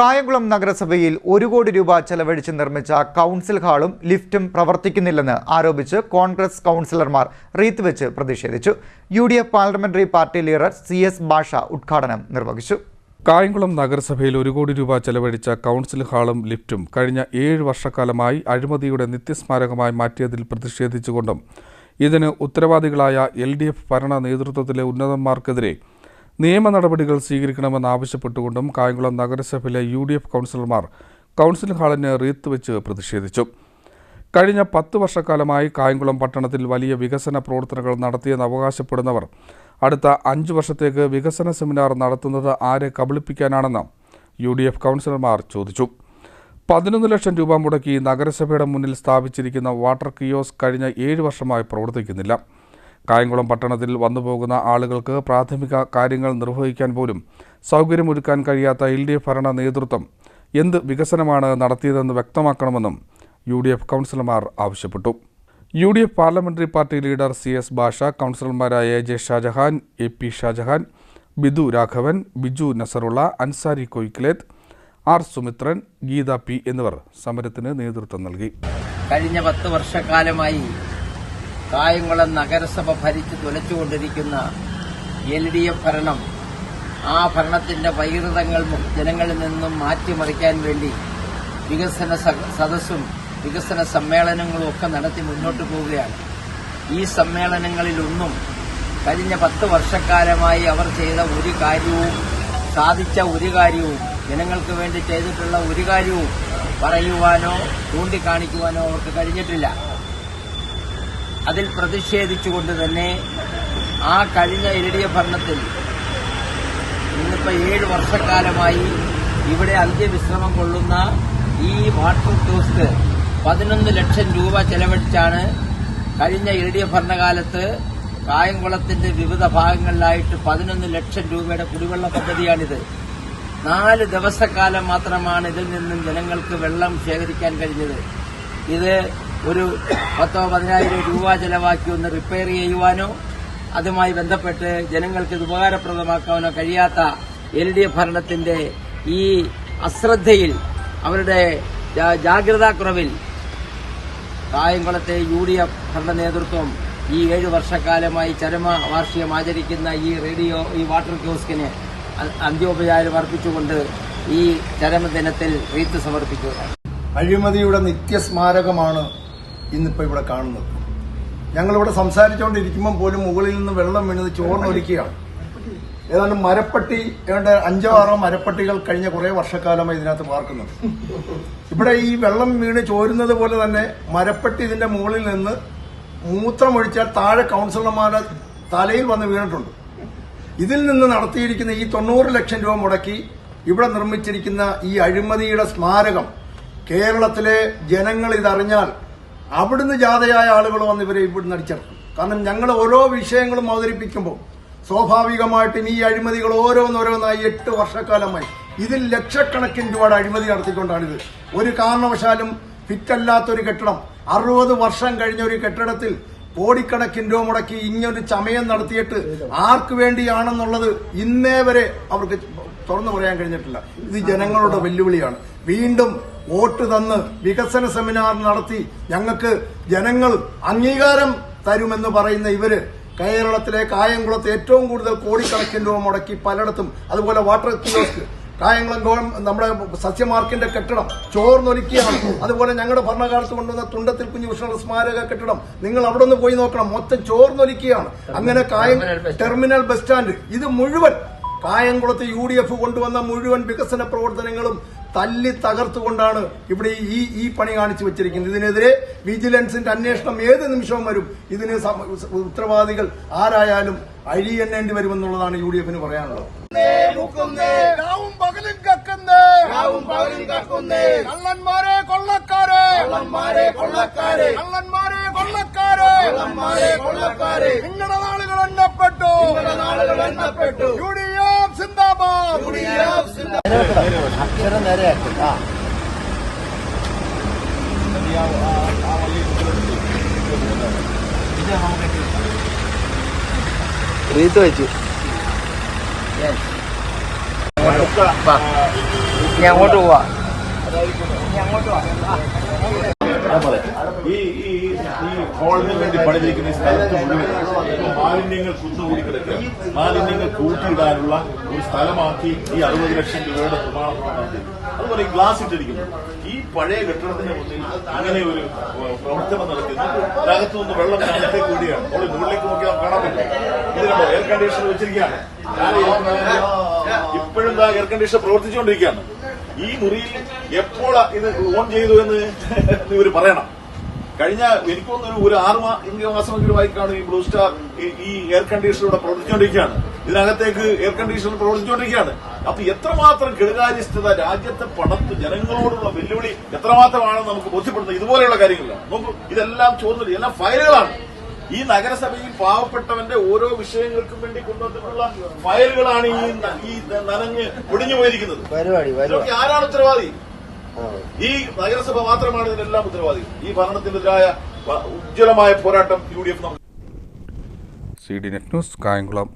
കായംകുളം നഗരസഭയിൽ ഒരു കോടി രൂപ ചെലവഴിച്ച് നിർമ്മിച്ച കൗൺസിൽ ഹാളും ലിഫ്റ്റും പ്രവർത്തിക്കുന്നില്ലെന്ന് ആരോപിച്ച് കോൺഗ്രസ് കൗൺസിലർമാർ റീത്ത് വെച്ച് പ്രതിഷേധിച്ചു. U D F parliamentary party leader C S Basha ഉദ്ഘാടനം നിർവഹിച്ചു. കായംകുളം നഗരസഭയിൽ ഒരു കോടി രൂപ ചെലവഴിച്ച കൗൺസിൽ ഹാളും ലിഫ്റ്റും കഴിഞ്ഞ ഏഴ് വർഷക്കാലമായി അഴിമതിയുടെ നിത്യസ്മാരകമായി മാറ്റിയതിൽ പ്രതിഷേധിച്ചുകൊണ്ടും ഇതിന് ഉത്തരവാദികളായ എൽ ഡി എഫ് ഭരണ നേതൃത്വത്തിലെ ഉന്നതന്മാർക്കെതിരെ നിയമ നടപടികൾ സ്വീകരിക്കണമെന്നാവശ്യപ്പെട്ടുകൊണ്ടും കായംകുളം നഗരസഭയിലെ യു ഡി എഫ് കൗൺസിലർമാർ കൗൺസിൽ ഹാളിന് റീത്ത് വെച്ച് പ്രതിഷേധിച്ചു. കഴിഞ്ഞ പത്ത് വർഷക്കാലമായി കായംകുളം പട്ടണത്തിൽ വലിയ വികസന പ്രവർത്തനങ്ങൾ നടത്തിയെന്ന് അവകാശപ്പെടുന്നവർ അടുത്ത അഞ്ച് വർഷത്തേക്ക് വികസന സെമിനാർ നടത്തുന്നത് ആരെ കബളിപ്പിക്കാനാണെന്ന് യു ഡി എഫ് കൗൺസിലർമാർ ചോദിച്ചു. പതിനൊന്ന് ലക്ഷം രൂപ മുടക്കി നഗരസഭയുടെ മുന്നിൽ സ്ഥാപിച്ചിരിക്കുന്ന വാട്ടർ കിയോസ് കഴിഞ്ഞ ഏഴ് വർഷമായി പ്രവർത്തിക്കുന്നില്ല. കായംകുളം പട്ടണത്തിൽ വന്നുപോകുന്ന ആളുകൾക്ക് പ്രാഥമിക കാര്യങ്ങൾ നിർവഹിക്കാൻ പോലും സൗകര്യമൊരുക്കാൻ കഴിയാത്ത എൽ ഡി എഫ് ഭരണ നേതൃത്വം എന്ത് വികസനമാണ് നടത്തിയതെന്ന് വ്യക്തമാക്കണമെന്നും യു ഡി എഫ് കൗൺസിലർമാർ ആവശ്യപ്പെട്ടു. U D F parliamentary party leader C S Basha കൗൺസിലർമാരായ J Shajahan A P Shajahan Bidu Raghavan Biju Nasarulla Ansari Koykkileth R Sumithran Geetha P എന്നിവർ സമരത്തിന് നേതൃത്വം നൽകി. കഴിഞ്ഞ പത്ത് വർഷക്കാലമായി കായംകുളം നഗരസഭ ഭരിച്ചു തുലച്ചുകൊണ്ടിരിക്കുന്ന എൽ ഡി എഫ് ഭരണം ആ ഭരണത്തിന്റെ വൈകൃതങ്ങൾ ജനങ്ങളിൽ നിന്നും മാറ്റിമറിക്കാൻ വേണ്ടി വികസന സദസ്സും വികസന സമ്മേളനങ്ങളും ഒക്കെ നടത്തി മുന്നോട്ട് പോവുകയാണ്. ഈ സമ്മേളനങ്ങളിലൊന്നും കഴിഞ്ഞ പത്ത് വർഷക്കാലമായി അവർ ചെയ്ത ഒരു കാര്യവും സാധിച്ച ഒരു കാര്യവും ജനങ്ങൾക്ക് വേണ്ടി ചെയ്തിട്ടുള്ള ഒരു കാര്യവും പറയുവാനോ ചൂണ്ടിക്കാണിക്കുവാനോ അവർക്ക് കഴിഞ്ഞിട്ടില്ല. അതിൽ പ്രതിഷേധിച്ചുകൊണ്ട് തന്നെ ആ കഴിഞ്ഞ എൽ ഡി എഫ് ഭരണത്തിൽ ഇന്നിപ്പോ ഏഴ് വർഷക്കാലമായി ഇവിടെ അന്ത്യവിശ്രമം കൊള്ളുന്ന ഈ വാട്ടർ ടൂസ്റ്റ് പതിനൊന്ന് ലക്ഷം രൂപ ചെലവഴിച്ചാണ് കഴിഞ്ഞ എൽ ഡി എഫ് ഭരണകാലത്ത് കായംകുളത്തിന്റെ വിവിധ ഭാഗങ്ങളിലായിട്ട് പതിനൊന്ന് ലക്ഷം രൂപയുടെ കുടിവെള്ള പദ്ധതിയാണിത്. നാല് ദിവസക്കാലം മാത്രമാണ് ഇതിൽ നിന്നും ജനങ്ങൾക്ക് വെള്ളം ശേഖരിക്കാൻ കഴിഞ്ഞത്. ഇത് ഒരു പത്തോ പതിനായിരം രൂപ ചെലവാക്കി ഒന്ന് റിപ്പയർ ചെയ്യുവാനോ അതുമായി ബന്ധപ്പെട്ട് ജനങ്ങൾക്ക് ഇത് ഉപകാരപ്രദമാക്കാനോ കഴിയാത്ത എൽ ഡി എഫ് ഭരണത്തിന്റെ ഈ അശ്രദ്ധയിൽ അവരുടെ ജാഗ്രതാ ജാഗ്രതാക്കുറവിൽ കായംകുളത്തെ യു ഡി എഫ് ഭരണ നേതൃത്വം ഈ ഏഴ് വർഷക്കാലമായി ചരമ വാർഷികം ആചരിക്കുന്ന ഈ റേഡിയോ ഈ വാട്ടർ ക്യോസ്കിന് അന്ത്യോപചാരം അർപ്പിച്ചുകൊണ്ട് ഈ ചരമദിനത്തിൽ റീത്ത് സമർപ്പിക്കുക അഴിമതിയുടെ നിത്യസ്മാരകമാണ് ഇന്നിപ്പോൾ ഇവിടെ കാണുന്നത്. ഞങ്ങളിവിടെ സംസാരിച്ചുകൊണ്ടിരിക്കുമ്പോൾ പോലും മുകളിൽ നിന്ന് വെള്ളം വീണത് ചോർന്നൊലിക്കുകയാണ് ഏതാണ്ട് മരപ്പട്ടി ഏതാണ്ട് അഞ്ചോ ആറോ മരപ്പട്ടികൾ കഴിഞ്ഞ കുറെ വർഷക്കാലമായി ഇതിനകത്ത് പാർക്കുന്നത് ഇവിടെ ഈ വെള്ളം വീണ് ചോരുന്നത് പോലെ തന്നെ മരപ്പട്ടി ഇതിന്റെ മുകളിൽ നിന്ന് മൂത്രമൊഴിച്ചാൽ താഴെ കൗൺസിലർമാരെ തലയിൽ വന്ന് വീണിട്ടുണ്ട്. ഇതിൽ നിന്ന് നടത്തിയിരിക്കുന്ന ഈ തൊണ്ണൂറ് ലക്ഷം രൂപ മുടക്കി ഇവിടെ നിർമ്മിച്ചിരിക്കുന്ന ഈ അഴിമതിയുടെ സ്മാരകം കേരളത്തിലെ ജനങ്ങൾ ഇതറിഞ്ഞാൽ അവിടുന്ന് ജാഥയായ ആളുകൾ വന്ന് ഇവരെ ഇവിടുന്ന് അടിച്ചിറക്കും. കാരണം ഞങ്ങൾ ഓരോ വിഷയങ്ങളും അവതരിപ്പിക്കുമ്പോൾ സ്വാഭാവികമായിട്ടും ഈ അഴിമതികൾ ഓരോന്നോരോന്നായി എട്ട് വർഷക്കാലമായി. ഇതിൽ ലക്ഷക്കണക്കിന് രൂപയുടെ അഴിമതി നടത്തിക്കൊണ്ടാണിത്. ഒരു കാരണവശാലും ഫിറ്റല്ലാത്തൊരു കെട്ടിടം അറുപത് വർഷം കഴിഞ്ഞ ഒരു കെട്ടിടത്തിൽ കോടിക്കണക്കിന് രൂപ മുടക്കി ഇങ്ങനൊരു ചമയം നടത്തിയിട്ട് ആർക്ക് വേണ്ടിയാണെന്നുള്ളത് ഇന്നേ വരെ അവർക്ക് തുറന്നു പറയാൻ കഴിഞ്ഞിട്ടില്ല. ഇത് ജനങ്ങളുടെ വെല്ലുവിളിയാണ്. വീണ്ടും വോട്ട് തന്ന് വികസന സെമിനാർ നടത്തി ഞങ്ങൾക്ക് ജനങ്ങൾ അംഗീകാരം തരുമെന്ന് പറയുന്ന ഇവർ കേരളത്തിലെ കായംകുളത്ത് ഏറ്റവും കൂടുതൽ കോടിക്കണക്കിന് രൂപ മുടക്കി പലയിടത്തും അതുപോലെ വാട്ടർ കിയോസ്ക് കായംകുളം ഗവൺ- നമ്മുടെ സസ്യമാർക്കിന്റെ കെട്ടിടം ചോർന്നൊരുക്കിയാണ് അതുപോലെ ഞങ്ങളുടെ ഭരണകാലത്ത് കൊണ്ടുവന്ന തുണ്ടത്തിൽ കുഞ്ഞുകൃഷ്ണ സ്മാരക കെട്ടിടം നിങ്ങൾ അവിടെ നിന്ന് പോയി നോക്കണം. മൊത്തം ചോർന്നൊരുക്കിയാണ് അങ്ങനെ കായം ടെർമിനൽ ബസ് സ്റ്റാൻഡ്. ഇത് മുഴുവൻ കായംകുളത്ത് യു ഡി എഫ് കൊണ്ടുവന്ന മുഴുവൻ വികസന പ്രവർത്തനങ്ങളും തല്ലി തകർത്തുകൊണ്ടാണ് ഇവിടെ ഈ ഈ പണി കാണിച്ചു വെച്ചിരിക്കുന്നത്. ഇതിനെതിരെ വിജിലൻസിന്റെ അന്വേഷണം ഏത് നിമിഷവും വരും. ഇതിന് ഉത്തരവാദികൾ ആരായാലും അഴിയെണ്ണേണ്ടി വരുമെന്നുള്ളതാണ് യു ഡി എഫിന് പറയാനുള്ളത്. രാവും പകലും കക്കുന്നേ. രാവും പകലും കക്കുന്നേ. കള്ളന്മാരെ കൊള്ളക്കാരെ. കള്ളന്മാരെ കൊള്ളക്കാരെ. കള്ളന്മാരെ കൊള്ളക്കാരെ. കള്ളന്മാരെ കൊള്ളക്കാരെ. നിങ്ങളുടെ നാളുകൾ എണ്ണപ്പെട്ടു. നിങ്ങളുടെ നാളുകൾ എണ്ണപ്പെട്ടു. യു ഡി എഫ് സിന്ദാബാദ് യു ഡി എഫ് അക്ഷരം നേരെയാക്കി റീത്ത് വെച്ചു അങ്ങോട്ട് പോവാ പോവാ ഞാൻ. ഈ ഈ ഹോളിന് വേണ്ടി പണിതിരിക്കുന്ന ഈ സ്ഥലത്ത് മുഴുവൻ മാലിന്യങ്ങൾ കുന്നുകൂടി കിടക്കുക മാലിന്യങ്ങൾ കൂട്ടിയിടാനുള്ള ഒരു സ്ഥലമാക്കി ഈ അറുപത് ലക്ഷം രൂപയുടെ നിർമ്മാണം അതുപോലെ ഈ ഗ്ലാസ് ഇട്ടിരിക്കുന്നു. ഈ പഴയ കെട്ടിടത്തിന്റെ മുന്നിൽ അങ്ങനെ ഒരു പ്രവർത്തനം നടക്കുന്നു. അതിനകത്തു നിന്ന് വെള്ളം അകത്തേക്ക് കൂടിയാണ് നമ്മൾ മുകളിലേക്ക് നോക്കിയാൽ കാണാൻ പറ്റും. ഇത് എയർ കണ്ടീഷണർ വെച്ചിരിക്കുകയാണ്. ഇപ്പോഴും ആ എയർ കണ്ടീഷണർ പ്രവർത്തിച്ചുകൊണ്ടിരിക്കുകയാണ്. ഈ മുറിയിൽ എപ്പോഴാ ഇത് ഓൺ ചെയ്തു എന്ന് ഇവർ പറയണം. കഴിഞ്ഞ എനിക്ക് തോന്നുന്നു ഒരു ആറ് മാ- ഇന്ത്യ മാസമെങ്കിലും ആയി കാണും ഈ ബ്ലൂ സ്റ്റാർ ഈ- എയർ കണ്ടീഷണർ ഇവിടെ പ്രവർത്തിച്ചുകൊണ്ടിരിക്കുകയാണ്. ഇതിനകത്തേക്ക് എയർ കണ്ടീഷണർ പ്രവർത്തിച്ചുകൊണ്ടിരിക്കുകയാണ്. അപ്പൊ എത്രമാത്രം കെടുകാര്യസ്ഥത രാജ്യത്തെ പണത്ത് ജനങ്ങളോടുള്ള വെല്ലുവിളി എത്രമാത്രമാണെന്ന് നമുക്ക് ബോധ്യപ്പെടുന്നത് ഇതുപോലെയുള്ള കാര്യങ്ങളിലാണ് നോക്കൂ ഇതെല്ലാം ചോദ്യം എല്ലാം ഫയലുകളാണ്. ഈ നഗരസഭയിൽ പാവപ്പെട്ടവന്റെ ഓരോ വിഷയങ്ങൾക്കും വേണ്ടി കൊണ്ടുവന്നിട്ടുള്ള ഫയലുകളാണ് ഈ നനഞ്ഞ് ഒടിഞ്ഞു പോയിരിക്കുന്നത് ആരാണ് ഉത്തരവാദി? ഈ നഗരസഭ മാത്രമാണ് ഇതിനെല്ലാം ഉത്തരവാദി. ഈ ഭരണത്തിനെതിരായ ഉജ്ജ്വലമായ പോരാട്ടം U D F C D net news Kayamkulam.